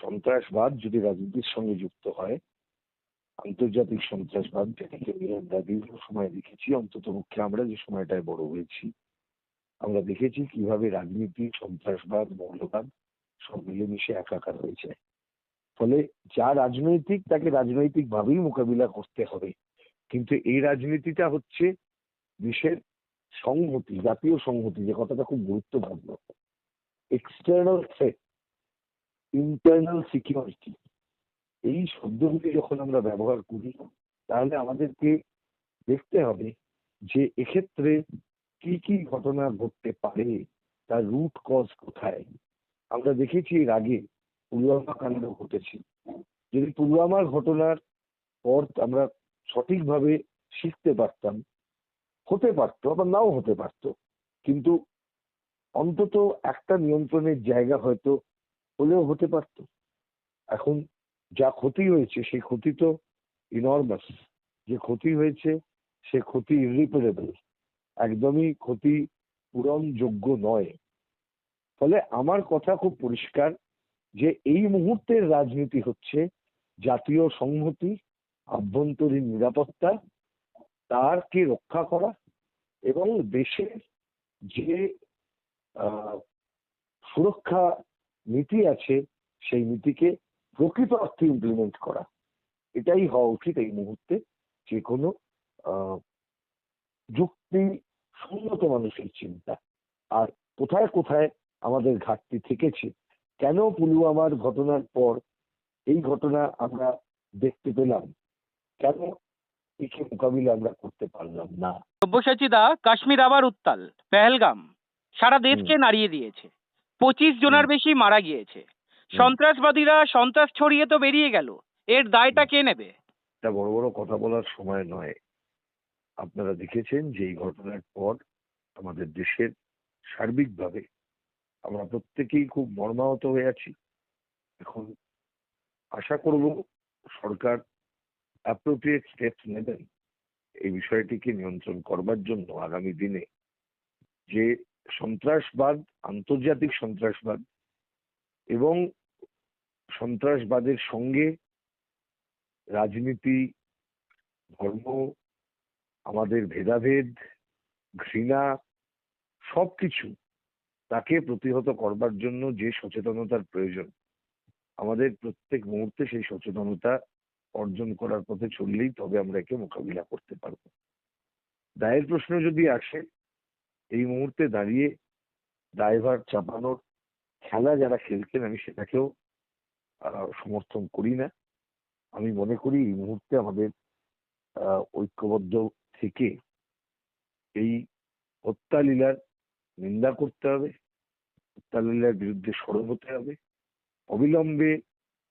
সন্ত্রাসবাদ যদি রাজনীতির সঙ্গে যুক্ত হয়, আন্তর্জাতিক সন্ত্রাসবাদ যেটাকে আমরা দীর্ঘ সময় দেখেছি, অন্তত পক্ষে আমরা যে সময়টায় বড় হয়েছি, আমরা দেখেছি কীভাবে রাজনীতি, সন্ত্রাসবাদ, মৌলবাদ সব মিলেমিশে একাকার হয়ে যায়। ফলে যা রাজনৈতিক, তাকে রাজনৈতিক ভাবেই মোকাবিলা করতে হবে। কিন্তু এই রাজনীতিটা হচ্ছে দেশের সংহতি, জাতীয় সংহতি, যে কথাটা খুব গুরুত্বপূর্ণ। এক্সটার্নাল থ্রেট ইন্টারনাল সিকিউরিটি এই শব্দগুলি যখন আমরা ব্যবহার করি, তাহলে আমাদেরকে দেখতে হবে যে এক্ষেত্রে কি কি ঘটনা ঘটতে পারে, তার রুট কজ কোথায়? আমরা দেখেছি এর আগে পুলওয়ামা কাণ্ড ঘটেছে। যদি পুলওয়ামার ঘটনার পর আমরা সঠিকভাবে শিখতে পারতাম, হতে পারতো আবার নাও হতে পারতো, কিন্তু অন্তত একটা নিয়ন্ত্রণের জায়গা হয়তো হলেও হতে পারতো। এখন যা ক্ষতি হয়েছে, সেই ক্ষতি তো ইনর্মাস যে ক্ষতি হয়েছে, সে ক্ষতি ইরিপেরেবল একদমই ক্ষতি পূরণযোগ্য নয়। ফলে আমার কথা খুব পরিষ্কার যে এই মুহূর্তের রাজনীতি হচ্ছে জাতীয় সংহতি, আভ্যন্তরীণ নিরাপত্তা, তারকে রক্ষা করা এবং দেশের যে সুরক্ষা নীতি আছে সেই নীতিকে প্রকৃত অর্থে ইমপ্লিমেন্ট করা। এটাই হওয়া উচিত এই মুহূর্তে। যে কোনো যুক্তি সম্মত মানুষের চিন্তা। আর কোথায় কোথায় আমাদের ঘাটতি থেকেছে কেন পুলওয়ামার ঘটনার পর এই ঘটনা আমরা দেখতে পেলাম? কেন একে মোকাবিলা আমরা করতে পারলাম না? সব্যসাচী দা কাশ্মীর আবার উত্তাল পেহেলগাম সারা দেশকে নাড়িয়ে দিয়েছে। পঁচিশ জনের বেশি মারা গিয়েছে। সন্ত্রাসবাদীরা সন্ত্রাস ছড়িয়ে তো বেরিয়ে গেল। এর দায়টা কে নেবে? এটা বড় বড় কথা বলার সময় নয়। আপনারা দেখেছেন যে এই ঘটনার পর আমাদের দেশের সার্বিকভাবে আমরা প্রত্যেকেই খুব মর্মাহত হয়ে আছি। এখন আশা করব সরকার অ্যাপ্রোপ্রিয়েট স্টেপস নেবেন। এই বিষয়টিকে নিয়ন্ত্রণ করবার জন্য আগামী দিনে যে সন্ত্রাসবাদ, আন্তর্জাতিক সন্ত্রাসবাদ এবং সন্ত্রাসবাদের সঙ্গে রাজনীতি, ধর্ম, আমাদের ভেদাভেদ, ঘৃণা সবকিছু তাকে প্রতিহত করবার জন্য যে সচেতনতার প্রয়োজন। আমাদের প্রত্যেক মুহূর্তে সেই সচেতনতা অর্জন করার পথে চললেই তবে আমরা একে মোকাবিলা করতে পারব। দায়ের প্রশ্ন যদি আসে এই মুহূর্তে দাঁড়িয়ে ড্রাইভার চাপানোর খেলা যারা খেলছেন, আমি সেটাকেও সমর্থন করি না। আমি মনে করি এই মুহূর্তে আমাদের ঐক্যবদ্ধ থেকে এই হত্যালীলার নিন্দা করতে হবে, হত্যালীলার বিরুদ্ধে সরব হতে হবে। অবিলম্বে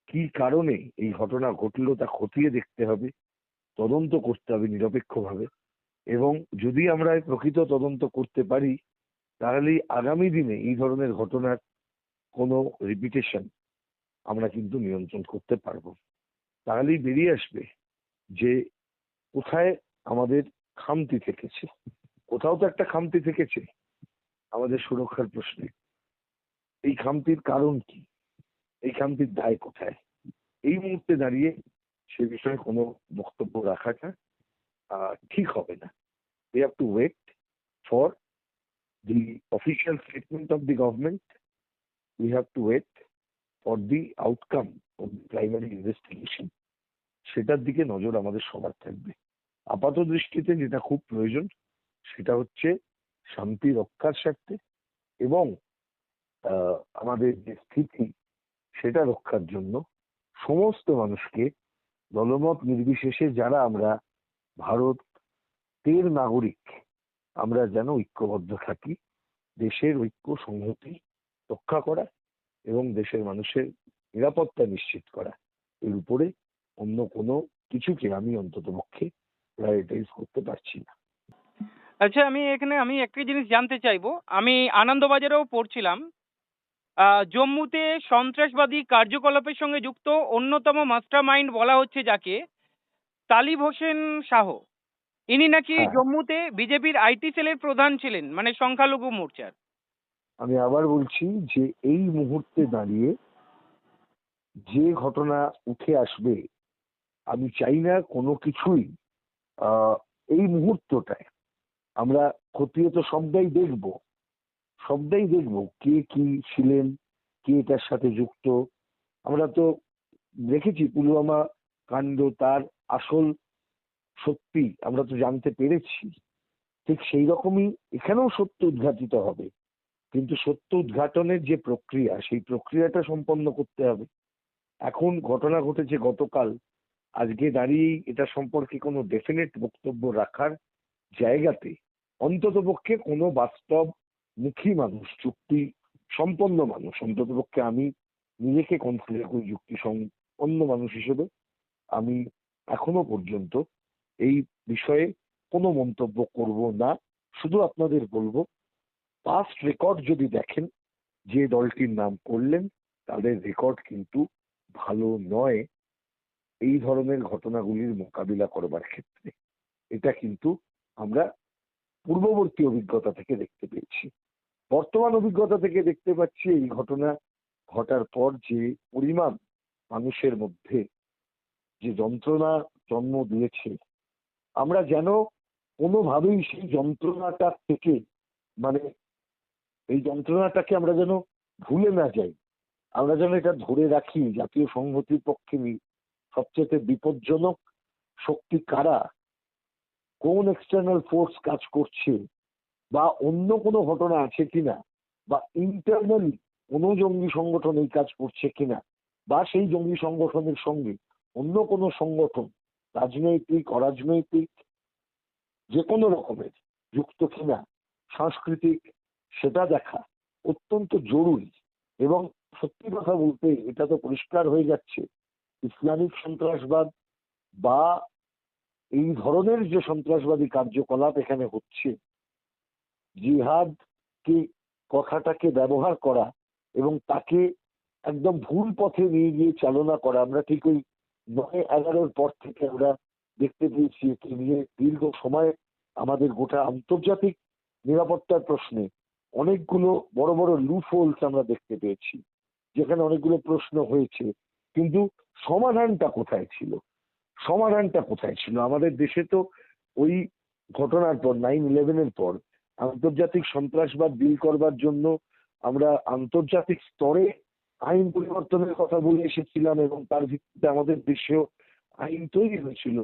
কি কারণে এই ঘটনা ঘটলো তা খতিয়ে দেখতে হবে, তদন্ত করতে হবে নিরপেক্ষভাবে। এবং যদি আমরা প্রকৃত তদন্ত করতে পারি তাহলে আগামী দিনে এই ধরনের ঘটনার কোনো রিপিটেশন আমরা কিন্তু নিয়ন্ত্রণ করতে পারব। তাহলেই বেরিয়ে আসবে যে কোথায় আমাদের খামতি থেকেছে। কোথাও তো একটা খামতি থেকেছে আমাদের সুরক্ষার প্রশ্নে। এই খামতির কারণ কি? এই খামতির দায় কোথায়? এই মুহূর্তে দাঁড়িয়ে সে বিষয়ে কোনো বক্তব্য রাখাটা ঠিক হবে না। We have to wait for the official statement of the government we have to wait for the outcome of the primary investigation সেটার দিকে নজর আমাদের সবার থাকবে। আপাত দৃষ্টিতে যেটা খুব প্রয়োজন, সেটা হচ্ছে শান্তি রক্ষার স্বার্থে এবং আমাদের যে স্থিতি, সেটা রক্ষার জন্য সমস্ত মানুষকে দলমত নির্বিশেষে যারা আমরা ভারতের নাগরিক। আমরা যেন ঐক্যবদ্ধ থাকি, দেশের ঐক্য সংহতি রক্ষা করা এবং দেশের মানুষের নিরাপত্তা নিশ্চিত করা। এর উপরে অন্য কোনো কিছুকে আমি অন্তত পক্ষে প্রায়োরিটাইজ করতে পারছি না। আচ্ছা আমি এখানে আমি একটা জিনিস জানতে চাইব। আমি আনন্দবাজারেও পড়ছিলাম। জম্মুতে সন্ত্রাসবাদী কার্যকলাপের সঙ্গে যুক্ত অন্যতম মাস্টার মাইন্ড বলা হচ্ছে যাকে তালিব হোসেন শাহ। ইনি নাকি হ্যাঁ। জম্মুতে বিজেপির আইটি সেলের প্রধান ছিলেন মানে সংখ্যালঘু মোর্চার। আমি আবার বলছি যে এই মুহূর্তে দাঁড়িয়ে যে ঘটনা উঠে আসবে আমি চাই না কোনো কিছুই আহ, এই মুহূর্তটায়। আমরা খতিয়ে তো সবটাই দেখব সবটাই দেখব কে কি ছিলেন কে এটার সাথে যুক্ত। আমরা তো দেখেছি পুলওয়ামা কাণ্ড তার আসল সত্যি আমরা তো জানতে পেরেছি, ঠিক সেই রকমই এখানেও সত্য উদ্ঘাটিত হবে। কিন্তু সত্য উদ্ঘাটনের যে প্রক্রিয়া, সেই প্রক্রিয়াটা সম্পন্ন করতে হবে। এখন ঘটনা ঘটেছে গতকাল, আজকে দাঁড়িয়েই এটা সম্পর্কে কোনো ডেফিনেট বক্তব্য রাখার জায়গাতে অন্তত পক্ষে কোনো বাস্তব মুখী মানুষ চুক্তি সম্পন্ন মানুষ অন্তত পক্ষে আমি নিজেকে কনসিডার করি যুক্তি সম্পন্ন মানুষ হিসেবে আমি এখনও পর্যন্ত এই বিষয়ে কোনো মন্তব্য করব না। শুধু আপনাদের বলব পাস্ট রেকর্ড যদি দেখেন, যে দলটির নাম করলেন, তাদের রেকর্ড কিন্তু ভালো নয় এই ধরনের ঘটনাগুলির মোকাবিলা করবার ক্ষেত্রে। এটা কিন্তু আমরা পূর্ববর্তী অভিজ্ঞতা থেকে দেখতে পেয়েছি। বর্তমান অভিজ্ঞতা থেকে দেখতে পাচ্ছি এই ঘটনা ঘটার পর যে পরিমাণ মানুষের মধ্যে যে যন্ত্রণা জন্ম দিয়েছে, আমরা যেন কোনোভাবেই সেই যন্ত্রণাটা থেকে মানে এই যন্ত্রণাটাকে আমরা যেন ভুলে না যাই। আমরা যেন এটা ধরে রাখি, জাতীয় সংহতির পক্ষে সবচেয়ে বিপজ্জনক শক্তি কারা? কোন এক্সটার্নাল ফোর্স কাজ করছে? বা অন্য কোনো ঘটনা আছে কিনা? বা ইন্টারনালি কোনো জঙ্গি সংগঠন এই কাজ করছে কিনা? বা সেই জঙ্গি সংগঠনের সঙ্গে অন্য কোনো সংগঠন, রাজনৈতিক, অরাজনৈতিক, যে কোনো রকমের যুক্ত কিনা, সাংস্কৃতিক, সেটা দেখা অত্যন্ত জরুরি। এবং সত্যি কথা বলতে এটা তো পরিষ্কার হয়ে যাচ্ছে, ইসলামিক সন্ত্রাসবাদ বা এই ধরনের যে সন্ত্রাসবাদী কার্যকলাপ এখানে হচ্ছে জিহাদ কি কথাটাকে ব্যবহার করা এবং তাকে একদম ভুল পথে নিয়ে গিয়ে চালনা করা, আমরা ঠিক ওই নয় এগারোর পর থেকে আমরা দেখতে পেয়েছি একে নিয়ে দীর্ঘ সময় আমাদের গোটা আন্তর্জাতিক নিরাপত্তার প্রশ্নে অনেকগুলো বড় বড় লুপ হোলস আমরা দেখতে পেয়েছি, যেখানে অনেকগুলো প্রশ্ন হয়েছে। কিন্তু সমাধানটা কোথায় ছিল? সমাধানটা কোথায় ছিল? আমাদের দেশে তো ওই ঘটনার পর নাইন ইলেভেনের পর, আন্তর্জাতিক সন্ত্রাসবাদ ডিল করবার জন্য আমরা আন্তর্জাতিক স্তরে আইন পরিবর্তনের কথা বলে এসেছিলাম এবং তার ভিত্তিতে আমাদের দেশেও আইন তৈরি হয়েছিল।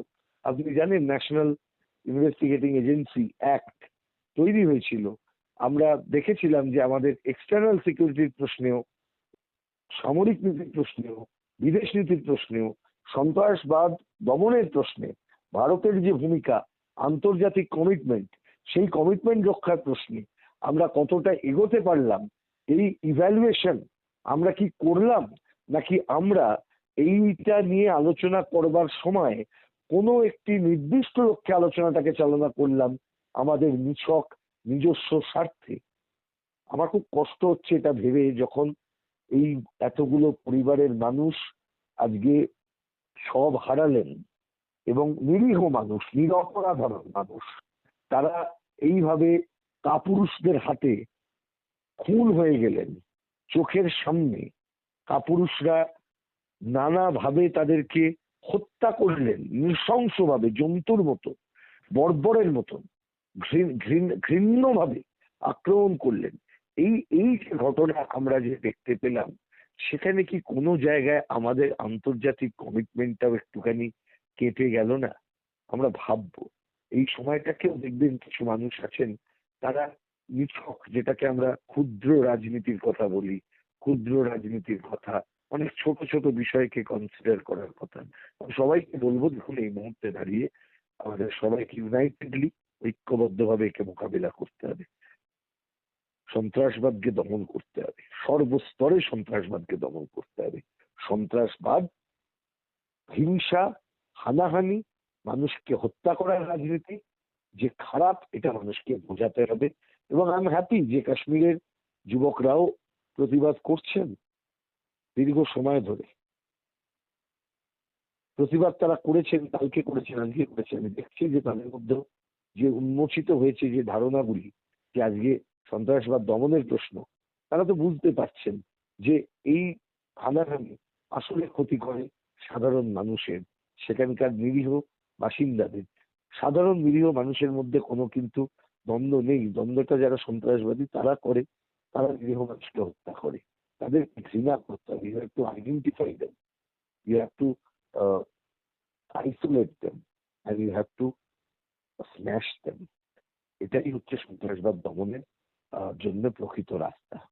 আপনি জানেন ন্যাশনাল ইনভেস্টিগেটিং এজেন্সি অ্যাক্ট তৈরি হয়েছিল। আমরা দেখেছিলাম যে আমাদের এক্সটার্নাল সিকিউরিটির প্রশ্নেও, সামরিক নীতির প্রশ্নেও, বিদেশ নীতির প্রশ্নেও, সন্ত্রাসবাদ দমনের প্রশ্নে, ভারতের যে ভূমিকা, আন্তর্জাতিক কমিটমেন্ট সেই কমিটমেন্ট রক্ষার প্রশ্নে আমরা কতটা এগোতে পারলাম, এই ইভ্যালুয়েশন আমরা কি করলাম? নাকি আমরা এইটা নিয়ে আলোচনা করবার সময় কোনো একটি নির্দিষ্ট লক্ষ্যে আলোচনাটাকে চালনা করলাম আমাদের নিছক নিজস্ব স্বার্থে? আমার খুব কষ্ট হচ্ছে এটা ভেবে যখন এই এতগুলো পরিবারের মানুষ আজকে সব হারালেন এবং নিরীহ মানুষ, নিরপরাধারণ মানুষ, তারা এইভাবে কাপুরুষদের হাতে খুন হয়ে গেলেন। চোখের সামনে কাপুরুষরা নানাভাবে তাদেরকে হত্যা করলেন, নৃশংসভাবে, জন্তুর মতো, বর্বরের মতন ঘৃণ্যভাবে আক্রমণ করলেন। এই এই যে ঘটনা আমরা যে দেখতে পেলাম, সেখানে কি কোনো জায়গায় আমাদের আন্তর্জাতিক কমিটমেন্টটাও একটুখানি কেটে গেল না? আমরা ভাববো। এই সময়টাকেও দেখবেন কিছু মানুষ আছেন, তারা নিছক, যেটাকে আমরা ক্ষুদ্র রাজনীতির কথা বলি, ক্ষুদ্র রাজনীতির কথা, অনেক ছোট ছোট বিষয়কে কনসিডার করার কথা। সবাইকে বলব, দেখুন, এই মুহূর্তে দাঁড়িয়ে আমাদের সবাইকে ইউনাইটেডলি ঐক্যবদ্ধভাবে একে মোকাবিলা করতে হবে। সন্ত্রাসবাদকে দমন করতে হবে। সর্বস্তরে সন্ত্রাসবাদকে দমন করতে হবে। সন্ত্রাসবাদ, হিংসা, হানাহানি, মানুষকে হত্যা করার রাজনীতি, যে খারাপ, এটা মানুষকে বোঝাতে হবে। এবং আমি হ্যাপি যে কাশ্মীরের যুবকরাও প্রতিবাদ করছেন দীর্ঘ সময় ধরে। প্রতিবাদ তারা করেছেন, কালকে করেছেন, আজকে করেছেন। আমি দেখছি যে তাদের মধ্যে যে উন্মোচিত হয়েছে যে ধারণাগুলি, যে আজকে সন্ত্রাসবাদ দমনের প্রশ্ন, তারা তো বুঝতে পারছেন যে এই হানাহানি আসলে ক্ষতি করে সাধারণ মানুষের, সেখানকার নিরীহ বাসিন্দাদের। সাধারণ নিরীহ মানুষের মধ্যে কোনো কিন্তু দ্বন্দ্ব নেই। দ্বন্দ্বটা যারা সন্ত্রাসবাদী, তারা করে, তারা নিরীহ মানুষকে হত্যা করে। তাদের ঘৃণা করতে হবে। You have to identify them you have to isolate them you have to smash them এটাই হচ্ছে সন্ত্রাসবাদ দমনের জন্য প্রকৃত রাস্তা।